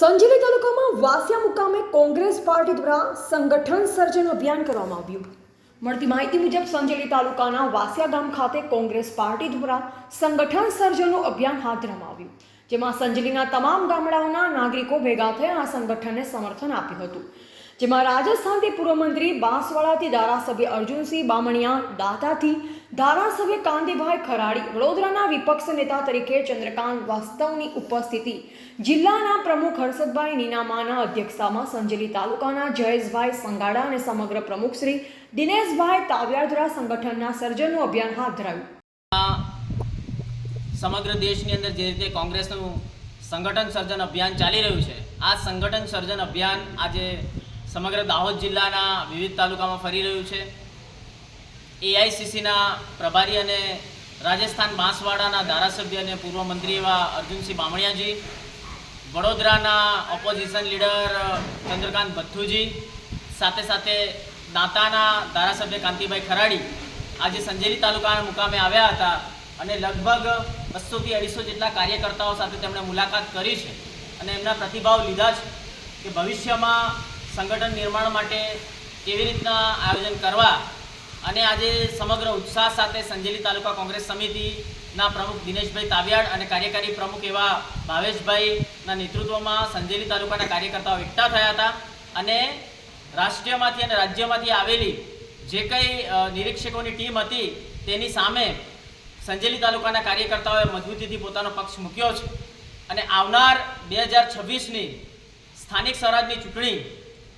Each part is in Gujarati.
સંજેલી તાલુકામાં વાસિયા મુકામે કોંગ્રેસ પાર્ટી દ્વારા સંગઠન સર્જન અભિયાન કરવામાં આવ્યું. મળતી માહિતી મુજબ સંજેલી તાલુકાના વાસિયા ગામ ખાતે કોંગ્રેસ પાર્ટી દ્વારા સંગઠન સર્જનનું અભિયાન હાથ ધરવામાં આવ્યું. જેમાં સંજલીના તમામ ગામડાઓના નાગરિકો ભેગા થઈ આ સંગઠનને સમર્થન આપ્યું હતું. જેમાં રાજસ્થાનથી પૂર્વ મંત્રી બાંસવાડાથી ધારાસભ્ય અર્જુનસિંહ બામણિયા, દાતાથી ધારાસભ્ય કાંતિભાઈ ખરાડી વડોદરાના વિપક્ષ નેતા તરીકે ચંદ્રકાંત વાસ્તવની ઉપસ્થિતિ. જિલ્લાના પ્રમુખ હર્ષદભાઈ નીનામાના અધ્યક્ષતામાં સંજેલી તાલુકાના જયેશભાઈ સંગાડા અને સમગ્ર પ્રમુખ શ્રી દિનેશભાઈ તાવ્યાદરા સંગઠનના સર્જનનું અભિયાન હાથ ધરાયું. સમગ્ર દેશની અંદર જે રીતે કોંગ્રેસનું સંગઠન સર્જન અભિયાન ચાલી રહ્યું છે, આ સંગઠન સર્જન અભિયાન આજે સમગ્ર દાહોદ જિલ્લાના વિવિધ તાલુકામાં ફરી રહ્યું છે. એઆઈસીસીના પ્રભારી અને રાજસ્થાન બાંસવાડાના ધારાસભ્ય અને પૂર્વ મંત્રી એવા અર્જુનસિંહ બામણિયાજી, વડોદરાના ઓપોઝિશન લીડર ચંદ્રકાંત ભથ્થુજી, સાથે સાથે દાંતાના ધારાસભ્ય કાંતિભાઈ ખરાડી આજે સંજેલી તાલુકાના મુકામે આવ્યા હતા અને લગભગ બસોથી અઢીસો જેટલા કાર્યકર્તાઓ સાથે તેમણે મુલાકાત કરી છે અને એમના પ્રતિભાવ લીધા છે કે ભવિષ્યમાં સંગઠન નિર્માણ માટે કેવી રીતના આયોજન કરવા અને આજે સમગ્ર ઉત્સાહ સાથે સંજેલી તાલુકા કોંગ્રેસ સમિતિના પ્રમુખ દિનેશભાઈ તાવિયાડ અને કાર્યકારી પ્રમુખ એવા ભાવેશભાઈના નેતૃત્વમાં સંજેલી તાલુકાના કાર્યકર્તાઓ એકઠા થયા હતા અને રાષ્ટ્રીયમાંથી અને રાજ્યમાંથી આવેલી જે કંઈ નિરીક્ષકોની ટીમ હતી તેની સામે સંજેલી તાલુકાના કાર્યકર્તાઓએ મજબૂતીથી પોતાનો પક્ષ મૂક્યો છે. અને આવનાર બે હજાર છવ્વીસની સ્થાનિક સ્વરાજની ચૂંટણી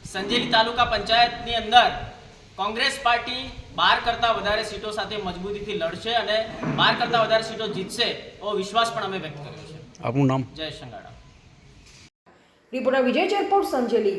સંજેલી તાલુકા પંચાયતની અંદર કોંગ્રેસ પાર્ટી બાર કરતાં વધારે સીટો સાથે મજબૂતીથી લડશે અને બાર કરતાં વધારે સીટો જીતશે એવો વિશ્વાસ પણ અમે વ્યક્ત કર્યો છે. આપનું નામ? જય સંગાડા રિપોર્ટર વિજય ચેરપોર્ટ સંજેલી.